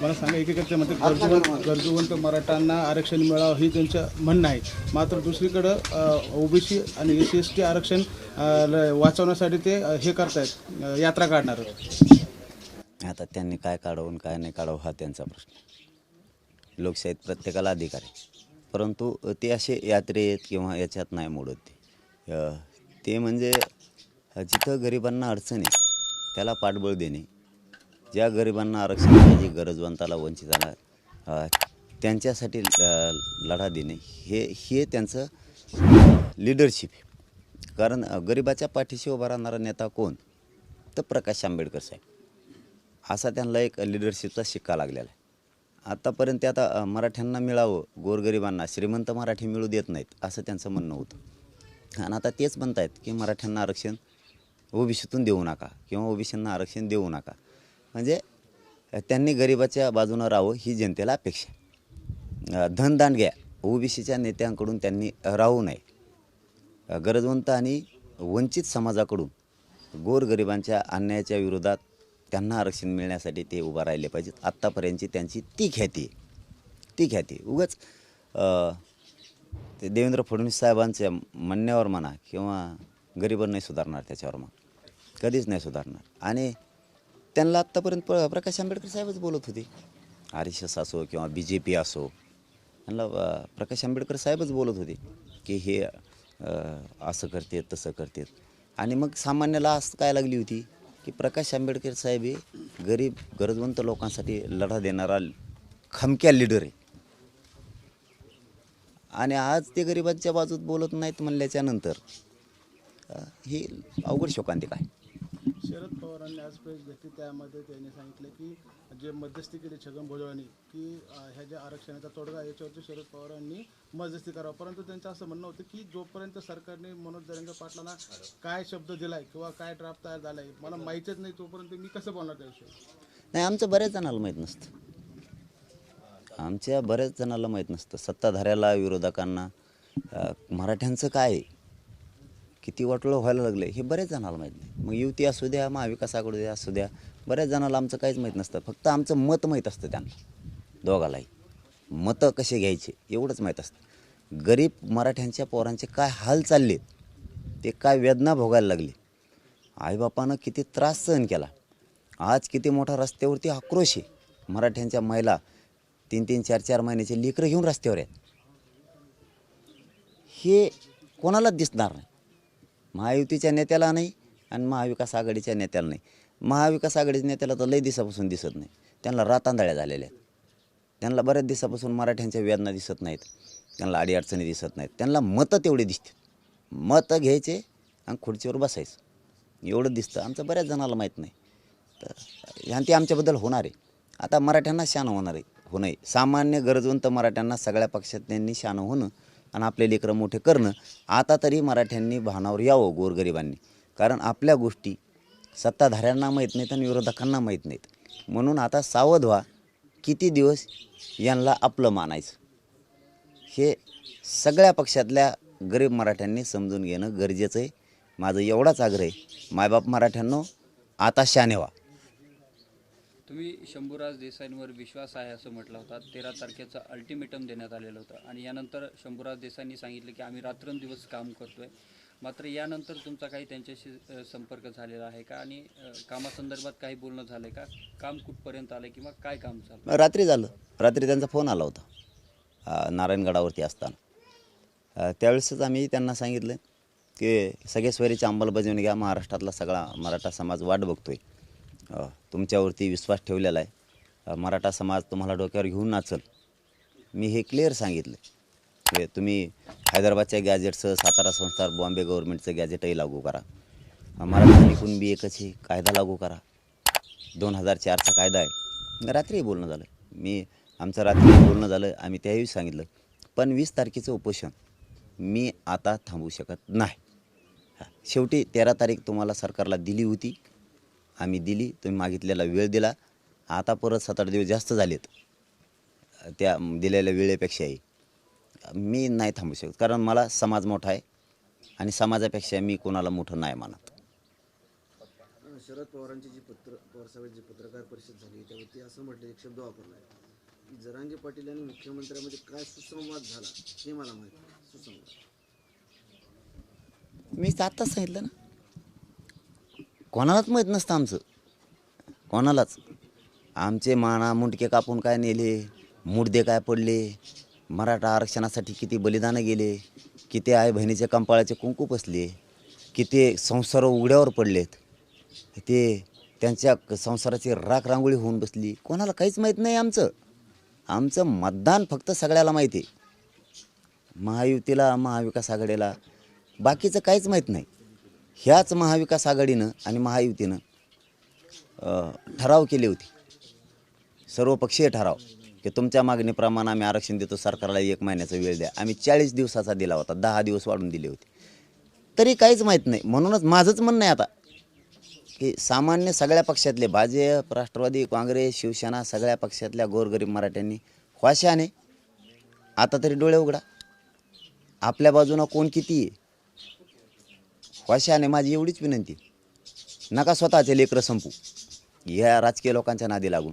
मला सांगा एकीकडच्या मध्ये गरजूवंत गरजूवंत मराठ्यांना आरक्षण मिळावं ही त्यांचं म्हणणं आहे. मात्र दुसरीकडं ओबीसी आणि एस सी एस टी आरक्षण ल- वाचवण्यासाठी ते हे करतायत यात्रा काढणार आता त्यांनी काय काढावं आणि काय नाही काढावं हा त्यांचा प्रश्न लोकशाहीत प्रत्येकाला अधिकार आहे. परंतु ते असे यात्रेत किंवा याच्यात नाही मोडत ते. ते म्हणजे जिथं गरिबांना अडचण आहे त्याला पाठबळ देणे. ज्या गरिबांना आरक्षण पाहिजे गरजवंताला वंचिताला त्यांच्यासाठी लढा देणे हे हे त्यांचं लिडरशिप आहे. कारण गरिबाच्या पाठीशी उभा राहणारा नेता कोण? तर प्रकाश आंबेडकर साहेब. असा त्यांना एक लिडरशिपचा शिक्का लागलेला आहे. आत्तापर्यंत ते आता मराठ्यांना मिळावं गोरगरिबांना श्रीमंत मराठी मिळू देत नाहीत असं त्यांचं म्हणणं होतं. आणि आता तेच म्हणत आहेत की मराठ्यांना आरक्षण ओबीसीतून देऊ नका किंवा ओबीसींना आरक्षण देऊ नका. म्हणजे त्यांनी गरिबाच्या बाजूनं राहावं ही जनतेला अपेक्षा धनदान घ्या. ओबीसीच्या नेत्यांकडून त्यांनी राहू नये. गरजवंत आणि वंचित समाजाकडून गोरगरिबांच्या अन्यायाच्या विरोधात त्यांना आरक्षण मिळण्यासाठी ते उभं राहिले पाहिजेत. आत्तापर्यंतची त्यांची ती ख्याती आहे. ती ख्याती उगाच ते देवेंद्र फडणवीस साहेबांच्या म्हणण्यावर म्हणा किंवा गरिबांना नाही सुधारणार त्याच्यावर मग कधीच नाही सुधारणार. आणि त्यांना आत्तापर्यंत प प्रकाश आंबेडकर साहेबच बोलत होते. आर एस एस असो किंवा बी जे पी असो त्यांना प्रकाश आंबेडकर साहेबच बोलत होते की हे असं करतेत तसं करतेत. आणि मग सामान्याला असं काय लागली होती की प्रकाश आंबेडकर साहेब हे गरीब गरजवंत लोकांसाठी लढा देणारा खमक्या लिडर आहे. आणि आज ते गरिबांच्या बाजूत बोलत नाहीत म्हणल्याच्या नंतर अवघड शोकांतिक आहे. शरद पवारांनी आज प्रेस घेतली त्यामध्ये त्यांनी सांगितलं की जे मध्यस्थी केली छगन भुजबळांनी की ह्या ज्या आरक्षणाचा तोडगा याच्यावरती शरद पवारांनी मध्यस्थी करावं. परंतु त्यांचं असं म्हणणं होतं की जोपर्यंत सरकारने मनोज जरंगे पाटलांना काय शब्द दिलाय किंवा काय ड्राफ्ट तयार झालाय मला माहितीच नाही तोपर्यंत मी कसं बोलणार त्याविषयी. नाही आमचं बऱ्याच जणाला माहीत नसतं. आमच्या बऱ्याच जणाला माहीत नसतं. सत्ताधाऱ्याला विरोधकांना. अ, मराठ्यांचं काय आहे? किती वाटलं व्हायला लागलं हे बऱ्याच जणाला माहीत नाही. मग युती असू द्या महाविकास आघाडी असू द्या बऱ्याच जणाला आमचं काहीच माहीत नसतं. फक्त आमचं मत माहीत असतं त्यांना दोघालाही. मतं कसे घ्यायचे एवढंच माहीत असतं. गरीब मराठ्यांच्या पोरांचे काय हाल चालले ते काय वेदना भोगायला लागले. आईबापानं किती त्रास सहन केला. आज किती मोठा रस्त्यावरती आक्रोश आहे. मराठ्यांच्या महिला तीन तीन चार चार महिन्याचे लेकरं घेऊन रस्त्यावर आहेत. हे कोणालाच दिसणार नाही. महायुतीच्या नेत्याला नाही आणि महाविकास आघाडीच्या नेत्याला नाही. महाविकास आघाडीच्या नेत्याला तर लई दिवसापासून दिसत नाही. त्यांना रातांदळ्या झालेल्या आहेत. त्यांना बऱ्याच दिवसापासून मराठ्यांच्या वेदना दिसत नाहीत. त्यांना अडीअडचणी दिसत नाहीत. त्यांना मतं तेवढी दिसतात. मतं घ्यायचे आणि खुर्चीवर बसायचं. एवढं दिसतं. आमचं बऱ्याच जणाला माहीत नाही. तर ह्यांती ते आमच्याबद्दल होणार आहे. आता मराठ्यांना शान होणार आहे. होणं आहे. सामान्य गरजवंत मराठ्यांना सगळ्या पक्षात त्यांनी शान होणं आणि आपले लेकरं मोठे करणं आता तरी मराठ्यांनी भावनावर यावं गोरगरिबांनी. कारण आपल्या गोष्टी सत्ताधाऱ्यांना माहीत नाहीत आणि विरोधकांना माहीत नाहीत. म्हणून आता सावध व्हा किती दिवस यांना आपलं मानायचं? हे सगळ्या पक्षातल्या गरीब मराठ्यांनी समजून घेणं गरजेचं आहे. माझं एवढाच आग्रह आहे. मायबाप मराठ्यांनो आता शाने व्हा. तुम्ही शंभूराज देसाईंवर विश्वास आहे असं म्हटलं होता. तेरा तारखेचं अल्टिमेटम देण्यात आलेलं होतं. आणि यानंतर शंभूराज देसाईंनी सांगितलं की आम्ही रात्रंदिवस काम करतोय. मात्र यानंतर तुमचा काही त्यांच्याशी संपर्क झालेला आहे का? आणि कामासंदर्भात काही बोलणं झालंय का? काम कुठपर्यंत आलं किंवा काय काम झालं रात्री झालं. रात्री त्यांचा फोन आला होता नारायणगडावरती असताना. त्यावेळेसच आम्ही त्यांना सांगितलं की सगळे स्वैरीची अंमलबजावणी घ्या. महाराष्ट्रातला सगळा मराठा समाज वाट बघतोय. तुमच्यावरती विश्वास ठेवलेला आहे. मराठा समाज तुम्हाला डोक्यावर घेऊन नाचल. मी हे क्लिअर सांगितलं की म्हणजे तुम्ही हैदराबादच्या गॅजेटचं सातारा संस्थार बॉम्बे गव्हर्नमेंटचं गॅजेटही लागू करा. मराठा एकूण बी एकच हे कायदा लागू करा. दोन हजार चारचा कायदा आहे. रात्रीही बोलणं झालं. मी आमचं रात्री बोलणं झालं. आम्ही त्याही सांगितलं. पण वीस तारखेचं उपोषण मी आता थांबू शकत नाही. शेवटी तेरा तारीख तुम्हाला सरकारला दिली होती. आम्ही दिली तुम्ही मागितलेला वेळ दिला. आता परत सात आठ दिवस जास्त झालेत. त्या दिलेल्या वेळेपेक्षाही. मी नाही थांबू शकत कारण मला समाज मोठा आहे आणि समाजापेक्षा मी कोणाला मोठं नाही मानत. शरद पवारांची जी पत्र पवारसाहेबांची जी पत्रकार परिषद झाली त्यावरती असं म्हटलं एक शब्द वापरला आहे की जरांगे पाटील आणि मुख्यमंत्र्यांमध्ये काय सुसंवाद झाला हे मला माहीत सुसंवाद. मी आत्ताच सांगितलं ना. कोणालाच माहीत नसतं आमचं. कोणालाच. आमचे माना मुंडके कापून काय नेले? मुडदे काय पडले? मराठा आरक्षणासाठी किती बलिदानं गेले? किती आई बहिणीचे कंपाळाचे कुंकू बसले? किती संसार उघड्यावर पडलेत? ते त्यांच्या संसाराची राख रांगोळी होऊन बसली. कोणाला काहीच माहीत नाही आमचं. आमचं मतदान फक्त सगळ्याला माहिती आहे. महायुतीला महाविकास आघाडीला बाकीचं काहीच माहीत नाही. ह्याच महाविकास आघाडीनं आणि महायुतीनं ठराव केले होते. सर्वपक्षीय ठराव की तुमच्या मागणीप्रमाणे आम्ही आरक्षण देतो सरकारला एक महिन्याचा वेळ द्या. आम्ही चाळीस दिवसाचा दिला होता दहा दिवस वाढून दिले होते. तरी काहीच माहीत नाही. म्हणूनच माझंच म्हणणं आहे आता की सामान्य सगळ्या पक्षातले भाजप राष्ट्रवादी काँग्रेस शिवसेना सगळ्या पक्षातल्या गोरगरीब मराठ्यांनी ख्वाशाने आता तरी डोळे उघडा. आपल्या बाजूनं कोण किती आहे? ख्वाशाने माझी एवढीच विनंती. नका स्वतःचे लेकरं संपू. ह्या राजकीय लोकांच्या नादी लागून.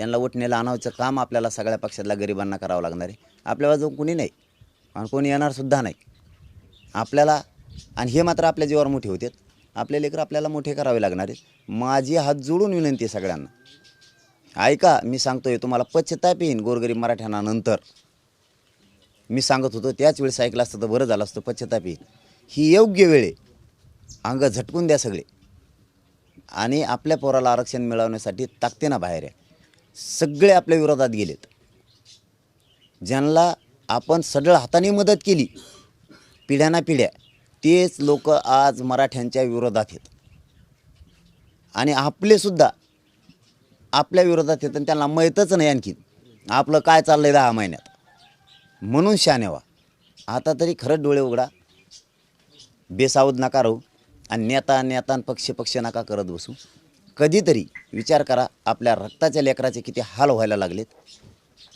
यांना उठण्याला आणायचं काम आपल्याला सगळ्या पक्षातल्या गरिबांना करावं लागणार आहे. आपल्या बाजून कोणी नाही. आणि कोणी येणारसुद्धा नाही. आपल्याला आणि हे मात्र आपल्या जीवावर मोठे होते आपले लेकरं आपल्याला मोठे करावे लागणार आहेत. माझी हात जोडून विनंती आहे सगळ्यांना. ऐका मी सांगतोय तुम्हाला पश्चाताप येईन गोरगरीब मराठ्यांना नंतर. मी सांगत होतो त्याच वेळेस ऐकलं असतं तर बरं झालं असतं पश्चाताप येईन. ही योग्य वेळ आहे. अंग झटकून द्या सगळे. आणि आपल्या पोराला आरक्षण मिळवण्यासाठी ताकतेना बाहेर आहे सगळे आपल्या विरोधात गेलेत. ज्यांना आपण सडळ हाताने मदत केली पिढ्याना पिढ्या तेच लोक आज मराठ्यांच्या विरोधात आहेत. आणि आपलेसुद्धा आपल्या विरोधात आहेत आणि त्यांना माहीतच नाही आणखी आपलं काय चाललं आहे दहा महिन्यात. म्हणून शाने आता तरी खरंच डोळे उघडा. बेसावध नका राहू आणि नेता नेता पक्ष पक्ष नका करत बसू. कधीतरी विचार करा आपल्या रक्ताच्या लेकराचे किती हाल व्हायला लागलेत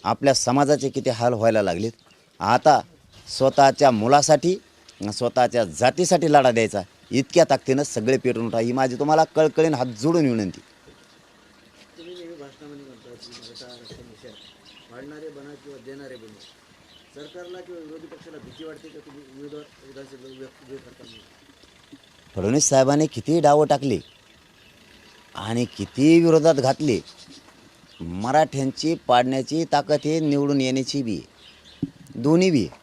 आपल्या समाजाचे किती हाल व्हायला लागलेत. आता स्वतःच्या मुलासाठी स्वतःच्या जातीसाठी लढा द्यायचा इतक्या ताकदीनं सगळे पेटून उठा ही माझी तुम्हाला कळकळीन हात जोडून विनंती. सरकारला किंवा विरोधी पक्षाला भीती वाटते विधानसभेत व्यक्त करताना फडणवीस साहेबांनी किती डावं टाकले आणि किती विरोधात घातले मराठ्यांची पाडण्याची ताकद हे निवडून येण्याची बी आहे. दोन्ही बी आहे.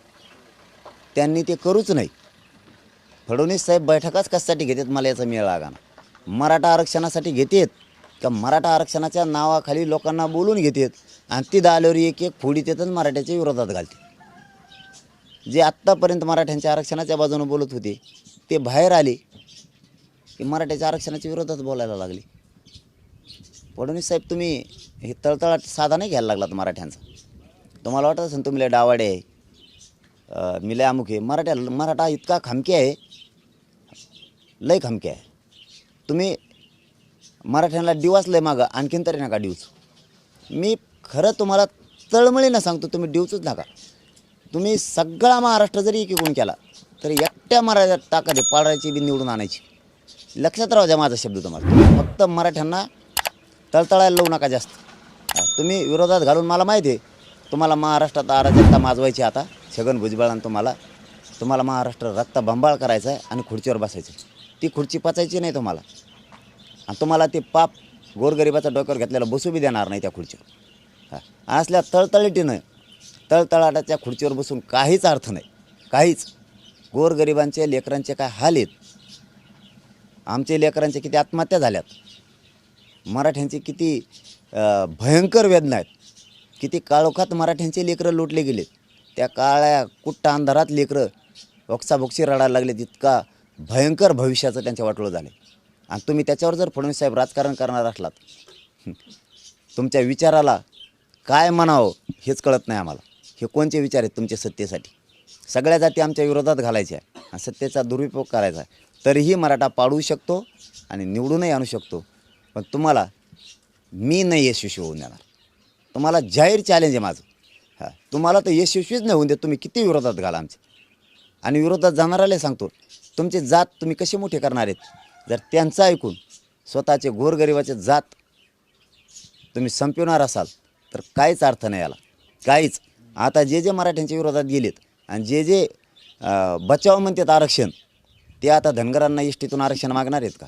त्यांनी ते करूच नाही फडणवीस साहेब बैठकाच कशासाठी घेतात मला याचा मेळ मराठा आरक्षणासाठी घेतात का मराठा आरक्षणाच्या नावाखाली लोकांना बोलून घेतात आणि ती आल्यावर एक एक फोडी देतात आणि मराठ्याच्या विरोधात घालते जे आत्तापर्यंत मराठ्यांच्या आरक्षणाच्या बाजूने बोलत होते ते बाहेर आले की मराठ्याच्या आरक्षणाच्या विरोधात बोलायला लागले. फडणवीस साहेब तुम्ही हे तळतळाट साधा नाही घ्यायला लागलात मराठ्यांचा. तुम्हाला वाटत असेल तुम्ही लय डावाडे आहे मी लय अमुक आहे. मराठ्या मराठा इतका खमके आहे लय खमके आहे. तुम्ही मराठ्यांना डिवाचलं आहे मागं आणखीन तरी नका डिवच. मी खरं तुम्हाला तळमळीनं सांगतो तुम्ही डिवचूच नका. तुम्ही सगळा महाराष्ट्र जरी एकीकडून केला तरी एकट्या मराठ्या टाकायची पाडायची बी निवडून आणायची. लक्षात राहू द्या माझा शब्द तुम्हाला. फक्त मराठ्यांना तळतळायला लावू नका जास्त. तुम्ही विरोधात घालून मला माहिती आहे. तुम्हाला महाराष्ट्रात अराजकता माजवायची आता. छगन भुजबळांना तुम्हाला तुम्हाला महाराष्ट्र रक्ता भंबाळ करायचा आहे आणि खुर्चीवर बसायचं आहे. ती खुर्ची पचायची नाही तुम्हाला. आणि तुम्हाला ते पाप गोरगरिबाचा डोक्यावर घेतलेलं बसू बी देणार नाही त्या खुर्चीवर. हां असल्या तळतळीटीनं तळतळाटाच्या खुर्चीवर बसून काहीच अर्थ नाही. काहीच. गोरगरिबांचे लेकरांचे काय हाल आहेत? आमचे लेकरांचे किती आत्महत्या झाल्यात? मराठ्यांची किती भयंकर वेदना आहेत. किती काळोखात मराठ्यांचे लेकरं लुटले गेलेत. त्या काळ्या कुट्टा अंधारात लेकरं बक्षाबक्षी रडायला लागले इतका भयंकर भविष्याचं त्यांच्या वाटोळं झालं आणि तुम्ही त्याच्यावर जर फडणवीस साहेब राजकारण करणार असलात तुमच्या विचाराला काय म्हणावं हेच कळत नाही आम्हाला. हे कोणचे विचार आहेत तुमच्या सत्तेसाठी? सगळ्या जाती आमच्या विरोधात घालायच्या आहे आणि सत्तेचा दुरुपयोग करायचा आहे. तरीही मराठा पाडू शकतो आणि निवडूनही आणू शकतो. पण तुम्हाला मी नाही यशस्वी होऊन देणार. तुम्हाला जाहीर चॅलेंज आहे माझं. हां तुम्हाला तर यशस्वीच नाही होऊन देत. तुम्ही किती विरोधात घाला आमचे? आणि विरोधात जाणाऱ्याला सांगतो तुमचे जात तुम्ही कसे मोठे करणार आहेत? जर त्यांचं ऐकून स्वतःचे गोरगरिबाचे जात तुम्ही संपवणार असाल तर काहीच अर्थ नाही याला. काहीच. आता जे जे मराठ्यांच्या विरोधात गेलेत आणि जे जे बचाव म्हणतात आरक्षण ते आता धनगरांना इष्टीतून आरक्षण मागणार आहेत का?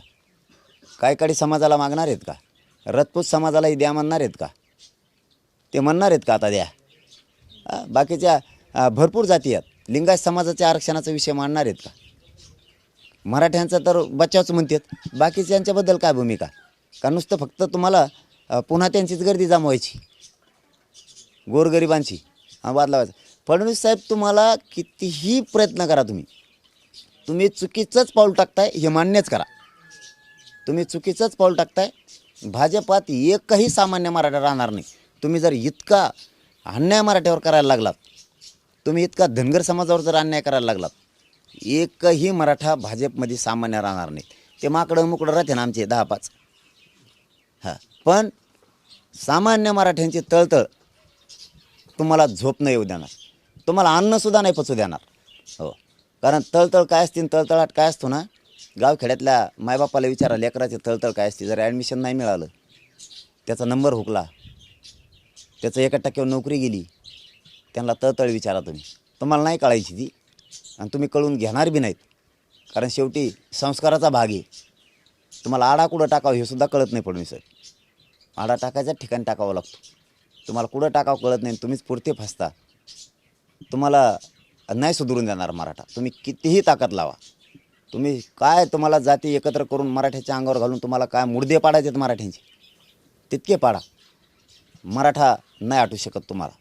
कायकाडी समाजाला मागणार आहेत का? रजपूत समाजालाही द्या म्हणणार आहेत का? ते म्हणणार आहेत का आता द्या? बाकीच्या भरपूर जाती आहेत. लिंगायत समाजाच्या आरक्षणाचा विषय मांडणार आहेत का? मराठ्यांचा तर बचावच म्हणतात. बाकीच्यांच्याबद्दल काय भूमिका? का नुसतं फक्त तुम्हाला पुन्हा त्यांचीच गर्दी जमवायची? गोरगरिबांची? वाद लावायचा फडणवीस साहेब तुम्हाला कितीही प्रयत्न करा तुम्ही. तुम्ही चुकीचंच पाऊल टाकताय हे मान्यच करा. तुम्ही चुकीचंच पाऊल टाकताय भाजपात एकही सामान्य मराठा राहणार नाही. तुम्ही जर इतका अन्याय मराठ्यावर करायला लागलात तुम्ही इतका धनगर समाजावर जर अन्याय करायला लागलात एकही मराठा भाजपमध्ये सामान्य राहणार नाही. ते माकडं मुकडं राहते ना आमचे दहा पाच. हां पण सामान्य मराठ्यांची तळतळ तुम्हाला झोप नाही येऊ देणार. तुम्हाला अन्नसुद्धा नाही पचू देणार. हो. कारण तळतळ काय असते आणि तळतळाट काय असतो ना गावखेड्यातल्या मायबापाला विचारा लेकराची तळतळ काय असते जर ॲडमिशन नाही मिळालं त्याचा नंबर हुकला त्याचं एका टक्क्यावर नोकरी गेली त्यांना तळतळ विचारा तुम्ही. तुम्हाला नाही कळायची ती. आणि तुम्ही कळून घेणार बी नाहीत. कारण शेवटी संस्काराचा भाग आहे. तुम्हाला आडा कुठं टाकावं हे सुद्धा कळत नाही फडणवीस सर. आडा टाकायच्या ठिकाणी टाकावं लागतो. तुम्हाला कुठं टाकावं कळत नाही तुम्हीच पुरते फसता. तुम्हाला नाही सुधरून देणार मराठा. तुम्ही कितीही ताकद लावा. तुम्ही काय तुम्हाला जाती एकत्र करून मराठ्याच्या अंगावर घालून तुम्हाला काय मुडदे पाडायचे आहेत मराठ्यांचे? तितके पाडा. मराठा नाही आटू शकत तुम्हाला.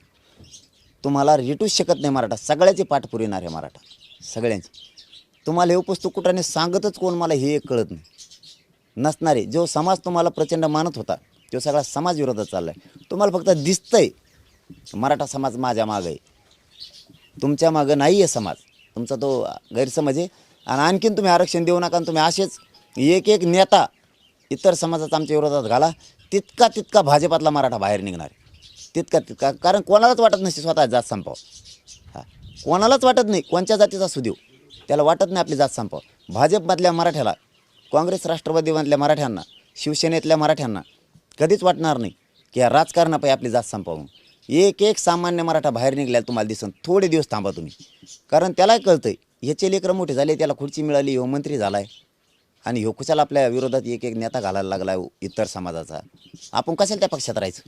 तुम्हाला रिटूच शकत नाही मराठा. सगळ्याची पाठ पुरविणार आहे मराठा. सगळ्यांची. तुम्हाला हे पुस्तक कुठं सांगतच कोण मला हे एक कळत नाही. नसणारे. जो समाज तुम्हाला प्रचंड मानत होता तो सगळा समाज विरोधात चालला आहे तुम्हाला फक्त दिसतंय मराठा समाज माझ्या मागं आहे तुमच्या मागं नाही आहे समाज. तुमचा तो गैरसमज आहे. आणि आणखीन तुम्ही आरक्षण देऊ नका आणि तुम्ही असेच एक एक नेता इतर समाजाचा आमच्या विरोधात घाला. तितका तितका भाजपातला मराठा बाहेर निघणार आहे. तितका तितका. कारण कोणालाच वाटत नसते स्वतः जात संपाव. हां. कोणालाच वाटत नाही कोणत्या जातीचा असू देऊ. त्याला वाटत नाही आपली जात संपाव. भाजपमधल्या मराठ्याला काँग्रेस राष्ट्रवादीमधल्या मराठ्यांना शिवसेनेतल्या मराठ्यांना कधीच वाटणार नाही की या राजकारणापायी आपली जात संपावून. एक एक सामान्य मराठा बाहेर निघाल्याला तुम्हाला दिसन. थोडे दिवस थांबा तुम्ही. कारण त्यालाही कळतं ह्याचे लेकरं मोठे झाले त्याला खुर्ची मिळाली ह्यो मंत्री झाला आहे आणि ह्यो कुशाला आपल्या विरोधात एक एक नेता घालायला लागला आहे हो, इतर समाजाचा. आपण कशाला त्या पक्षात राहायचं?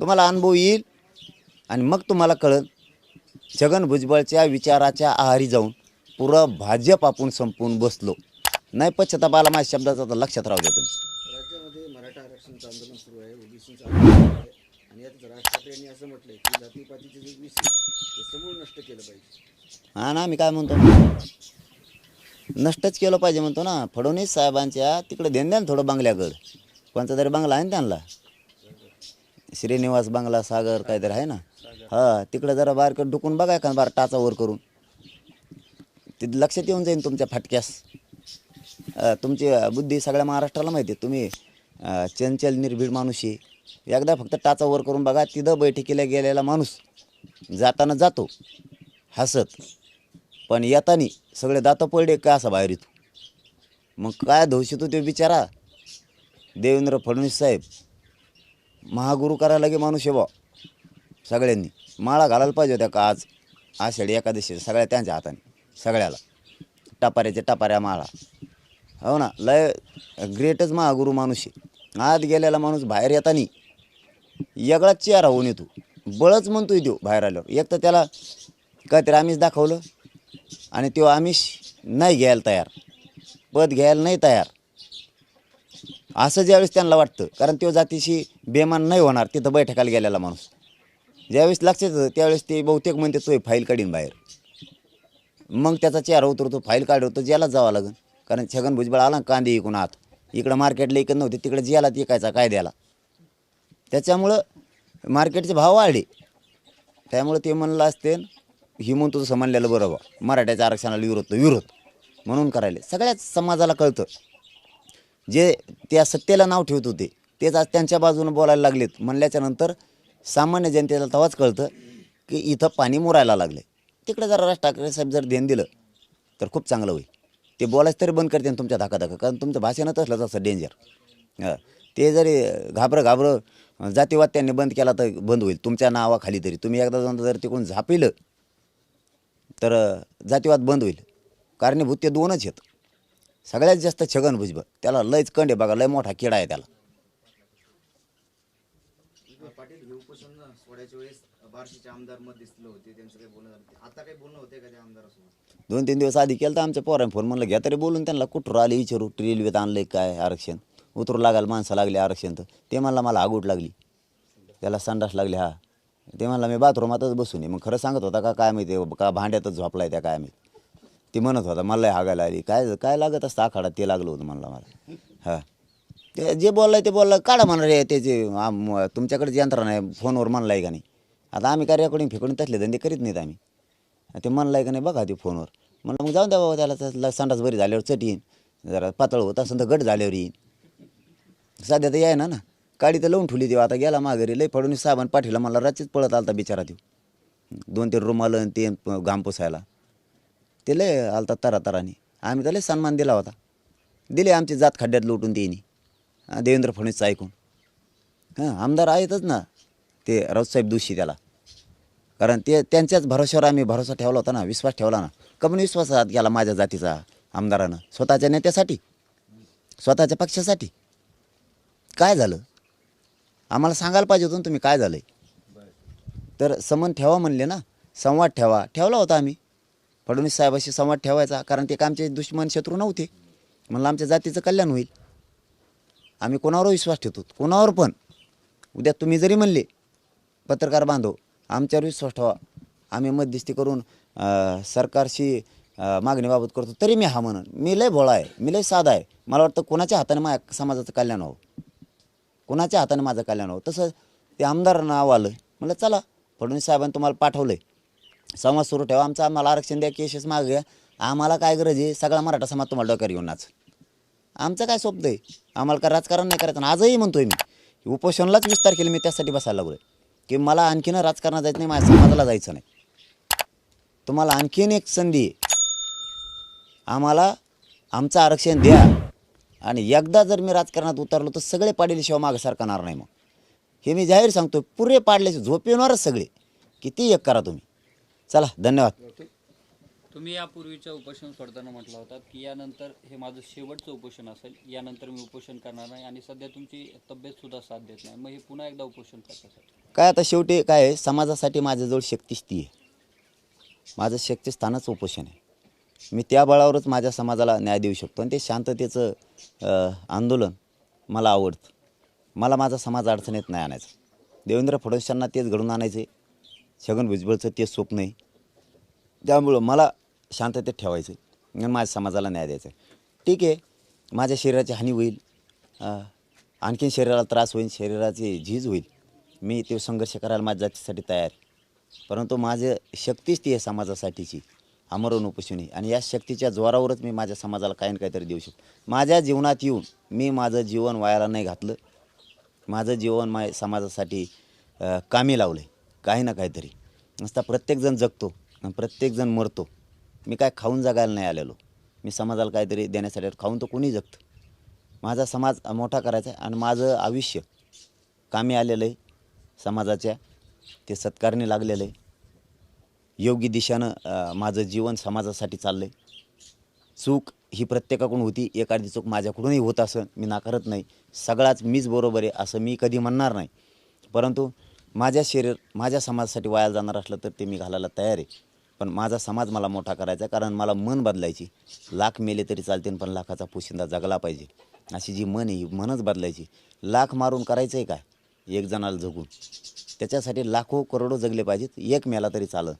तुम्हाला अनुभव येईल आणि मग तुम्हाला कळल. छगन भुजबळच्या विचाराच्या आहारी जाऊन पुरं भाजप आपण संपून बसलो. नाही पश्चातापाला माझ्या शब्दाचा तर लक्षात राहू द्या तुम्ही राज्यामध्ये मराठा आरक्षणाचं आंदोलन सुरू आहे ओबीसीचं आंदोलन सुरू आहे आणि यांनी असं म्हटलंय की जातीपातीचे जे विषय ते समूळ नष्ट केलं पाहिजे. हा ना मी काय म्हणतो? नष्टच केलं पाहिजे म्हणतो ना. फडणवीस साहेबांच्या तिकडे देण द्या ना थोडं बंगल्याकडं. कोणता तरी बंगला आहे ना त्यांना? श्रीनिवास बंगला सागर काहीतरी आहे ना? हा तिकडे जरा बारकं डुकून बघा का बार टाचा वर करून. तिथं लक्षात येऊन जाईन तुमच्या फाटक्यास. तुमची बुद्धी सगळ्या महाराष्ट्राला माहिती आहे. तुम्ही चंचल निर्भीड माणूस आहे. एकदा फक्त टाचा वर करून बघा तिथं बैठकीला गेलेला माणूस जाताना जातो हसत. पण येतानी सगळे दातं पडले का असा बाहेर येतो मग काय धोशितो ते बिचारा? देवेंद्र फडणवीस साहेब महागुरु करायला गे माणूस आहे बा. सगळ्यांनी माळा घालायला पाहिजे होत्या का आज? आषाढी एकादशी सगळ्या त्यांच्या हाताने सगळ्याला. टपाऱ्याच्या टपाऱ्या माळा. हो ना लय ग्रेटच महागुरु माणूस आहे. आत गेलेला माणूस बाहेर येतानी वेगळाच चेहरा होऊन येतो. बळच म्हणतोय तो बाहेर आल्यावर. एक तर त्याला काहीतरी आमिष दाखवलं आणि तो आमिष नाही घ्यायला तयार. पद घ्यायला नाही तयार. असं ज्यावेळेस त्यांना वाटतं कारण तो जातीशी बेमान नाही होणार तिथं बैठकाला गेलेला माणूस. ज्यावेळेस लक्षात येतं त्यावेळेस ते बहुतेक म्हणते तो फाईल काढीन बाहेर. मग त्याचा चेहरा उतरतो फाईल काढवतो ज्याला जावं लागेल. कारण छगन भुजबळ आला ना कांदे इकून आत. इकडं मार्केटला इकत नव्हते तिकडे ज्याला इकायचा कायद्याला. त्याच्यामुळं मार्केटचे भाव वाढले. त्यामुळं ते म्हणलं असते ही म्हणतो तसं म्हणलेलं बरोबर. मराठ्याच्या आरक्षणाला विरोध विरोध. म्हणून करायले. सगळ्याच समाजाला कळतं. जे त्या सत्तेला नाव ठेवत होते तेच आज त्यांच्या बाजूनं बोलायला लागलेत. म्हणल्याच्या नंतर सामान्य जनतेला तेव्हाच कळतं की इथं पाणी मुरायला लागले तिकडे जरा राज ठाकरे साहेब जर ध्यान दिलं तर खूप चांगलं होईल. ते बोलायचं तरी बंद करते तुमच्या धाका धाका कारण तुमचं भाषणच असलं तसं डेंजर ते जरी घाबरं घाबरं जातीवाद त्यांनी बंद केला तर बंद होईल. तुमच्या नावाखाली तरी. तुम्ही एकदा जाऊन जर तिकडून झापिलं तर जातीवाद बंद होईल. कारणीभूत ते दोनच आहेत. सगळ्यात जास्त छगन भुजबळ. त्याला लयच कंड आहे बघा लय मोठा किडा आहे त्याला. दोन तीन दिवस आधी केलं तर आमच्या पोराने फोन. म्हणलं घ्या तरी बोलून त्यांना. कुठं आले? विचारू रेल्वेत आणलंय काय आरक्षण? उतरू लागाल माणसं लागले आरक्षण तर. ते म्हणला मला आगूट लागली. त्याला संडास लागली हा. ते म्हणला मी बाथरूमातच बसून मग खरं सांगत होता का काय माहिती का भांड्यातच झोपलाय त्या काय माहिती. ती म्हणत होता मला हागायला आली काय काय लागत असतं आखाडा? ते लागलं होतं म्हणला मला. हां. ते जे बोललं ते बोललं काढा म्हणा रे त्याचे आम- तुमच्याकडे यंत्रणा आहे फोनवर म्हणला आहे का नाही? आता आम्ही काय रेकॉर्डिंग फेकून तसले धंदे करीत नाहीत आम्ही. ते म्हणलाय का नाही बघा ते फोनवर. म्हणलं मग जाऊन द्या बाबा त्याला संडास बरी झाल्यावर चट येईन. जरा पातळ होत असं तर गट झाल्यावर येईन. सध्या तर याय ना ना. काडी तर लावून ठेवली तेव्हा आता गेला माघारी लई फडून साबण पाठीला मला रात्रीच पळत आलता बिचारा देऊ दोन तीन रुमाल आणि ते घाम पुसायला. ते लय आलता तरा तराने आम्ही त्याला सन्मान दिला होता. दिले आमची जात खड्ड्यात लुटून देईनी. देवेंद्र फडणवीसचं ऐकून. हां आमदार आहेतच ना. ते राऊतसाहेब दोषी त्याला. कारण ते त्यांच्याच भरोश्यावर आम्ही भरोसा ठेवला होता ना विश्वास ठेवला ना. कमी विश्वासात गेला माझ्या जातीचा आमदारानं. स्वतःच्या नेत्यासाठी. स्वतःच्या पक्षासाठी. काय झालं? आम्हाला सांगायला पाहिजे होतं ना तुम्ही काय झालं तर समन ठेवा म्हणले ना संवाद ठेवा. ठेवला होता आम्ही. फडणवीस साहेबाशी संवाद ठेवायचा कारण ते काय आमचे दुश्मन शत्रू नव्हते. म्हणलं आमच्या जातीचं कल्याण होईल. आम्ही कोणावर विश्वास ठेवतो कोणावर पण. उद्या तुम्ही जरी म्हणले पत्रकार बांधव आमच्यावर विश्वास ठेवा. आम्ही मध्यस्थी करून सरकारशी मागणीबाबत करतो. तरी मी हा म्हणन. मी लय भोळा आहे मी लय साधा आहे. मला वाटतं कोणाच्या हाताने माझ्या समाजाचं कल्याण व्हावं. कुणाच्या हाताने माझं कल्याण हो तसं ते आमदार नाव आलं. म्हटलं चला फडणवीस साहेबांनी तुम्हाला पाठवलं आहे संवाद सुरू ठेवा. आमचं आम्हाला आरक्षण द्या केसेस माग घ्या. आम्हाला काय गरज आहे? सगळा मराठा समाज तुम्हाला डोक्यावर घेऊन नाच. आमचं काय स्वप्न आहे? आम्हाला काय राजकारण नाही करायचं. आणि आजही म्हणतोय मी उपोषणालाच विस्तार केले मी त्यासाठी बसायला लागलो की मला आणखीन राजकारणात जायचं नाही माझ्या समाजाला जायचं नाही. तुम्हाला आणखीन एक संधी आहे. आम्हाला आमचं आरक्षण द्या. आणि एकदा जर मी राजकारणात उतरलो तर सगळे पाडलेशिवाय मागं सरकणार नाही मग. हे मी जाहीर सांगतो पुरे पाडल्याशिवाय झोप येणारच सगळे. किती एक करा तुम्ही. चला धन्यवाद. तुम्ही यापूर्वीच्या उपोषण सोडताना म्हटलं होता की यानंतर हे माझं शेवटचं उपोषण असेल यानंतर मी उपोषण करणार नाही आणि सध्या तुमची तब्येत सुद्धा साथ देत नाही. मग हे पुन्हा एकदा उपोषण करण्यासाठी काय आता शेवटी काय आहे? समाजासाठी माझ्याजवळ शक्तीच ती आहे. माझं शक्तिस्थानच उपोषण आहे. मी त्या बळावरच माझ्या समाजाला न्याय देऊ शकतो. आणि ते शांततेचं आंदोलन मला आवडतं. मला माझा समाज अडचणीत नाही आणायचा. देवेंद्र फडणवीसांना तेच घडून आणायचे. छगन भुजबळचं तेच स्वप्न आहे. त्यामुळं मला शांततेत ठेवायचं आहे आणि माझ्या समाजाला न्याय द्यायचा आहे ठीक आहे माझ्या शरीराची हानी होईल. आणखीन शरीराला त्रास होईल शरीराची झीज होईल. मी ते संघर्ष करायला माझ्या जातीसाठी तयार परंतु माझं शक्तीच ती आहे समाजासाठीची. अमरण उपोषणी आणि या शक्तीच्या जोरावरच मी माझ्या समाजाला काही ना काहीतरी देऊ शकतो. माझ्या जीवनात येऊन मी माझं जीवन वायाला नाही घातलं. माझं जीवन मा समाजासाठी कामी लावलं आहे काही ना काहीतरी. नुसता प्रत्येकजण जगतो प्रत्येकजण मरतो. मी काय खाऊन जगायला नाही आलेलो. मी समाजाला काहीतरी देण्यासाठी खाऊन तर कोणी जगतं. माझा समाज मोठा करायचा आहे आणि माझं आयुष्य कामी आलेलं आहे. समाजाच्या ते सत्कारने लागलेलं आहे. योग्य दिशेनं माझं जीवन समाजासाठी चाललं आहे चूक ही प्रत्येकाकडून होती एखादी चूक माझ्याकडूनही होत असं मी नाकारत नाही. सगळाच मीच बरोबर आहे असं मी कधी म्हणणार नाही. परंतु माझ्या शरीर माझ्या समाजासाठी वायाला जाणार असलं तर ते मी घालायला तयार आहे. पण माझा समाज मला मोठा करायचा आहे कारण मला मन बदलायची. लाख मेले तरी चालतील पण लाखाचा पोशिंदा जगला पाहिजे. अशी जी मन आहे ही मनच बदलायची. लाख मारून करायचं आहे काय? एक जणाला जगून. त्याच्यासाठी लाखो करोडो जगले पाहिजेत एक मेला तरी चालं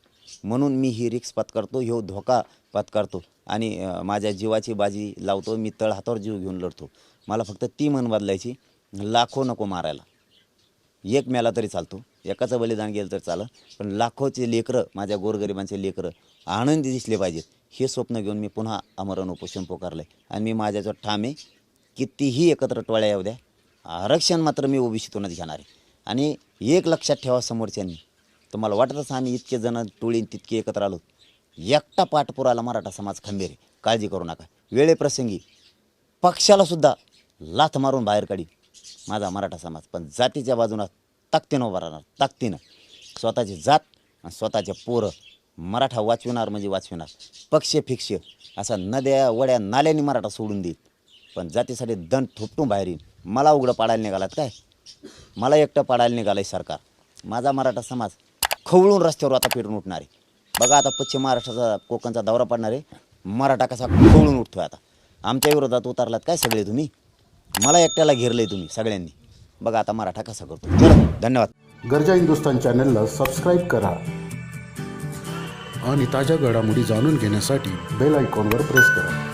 म्हणून मी ही रिक्स पत्करतो ह्यो धोका पत्करतो आणि माझ्या जीवाची बाजी लावतो मी तळ हातावर जीव घेऊन लढतो. मला फक्त ती मन बदलायची लाखो नको मारायला. एक मेला तरी चालतो एकाचं बलिदान गेलं तर चालं पण लाखोचे लेकरं माझ्या गोरगरिबांचे लेकरं आनंदी दिसले पाहिजेत. हे स्वप्न घेऊन मी पुन्हा अमरण उपोषण पुकारलं आहे आणि मी माझ्याजवळ ठाम आहे कितीही एकत्र टोळ्या येऊ द्या आरक्षण मात्र मी ओबीसीतूनच घेणार आहे. आणि एक लक्षात ठेवा समोरच्यांनी तर मला वाटतच आम्ही इतके जण टोळी तितके एकत्र आलो. एकटा पाठपुराला मराठा समाज खंबीर आहे. काळजी करू नका. वेळेप्रसंगी पक्षाला सुद्धा लाथ मारून बाहेर काढी. माझा मराठा समाज पण जातीच्या बाजूनं ताकदीनं उभा राहणार. ताकदीनं. स्वतःची जात आणि स्वतःचे पोरं मराठा वाचविणार म्हणजे वाचविणार. पक्ष फिक्ष असा नद्या वड्या नाल्याने मराठा सोडून देईल. पण जातीसाठी दंड थोपटून बाहेर येईल. मला उघडं पाडायला निघालात काय? मला एकटं पाडायला निघालं सरकार. माझा मराठा समाज खवळून रस्त्यावर आता पेटून उठणार. आहे बघा आता पश्चिम महाराष्ट्राचा कोकणचा दौरा पडणार. आहे मराठा कसा खवळून उठतोय आता. आमच्या विरोधात उतरलात काय सगळे तुम्ही? मला एकट्याला घेरलंय तुम्ही सगळ्यांनी. बघा आता मराठा कसा करतो. चला धन्यवाद. गरजा हिंदुस्तान चॅनलला सबस्क्राईब करा. आणि ताज्या घडामोडी जाणून घेण्यासाठी बेल आयकॉनवर प्रेस करा.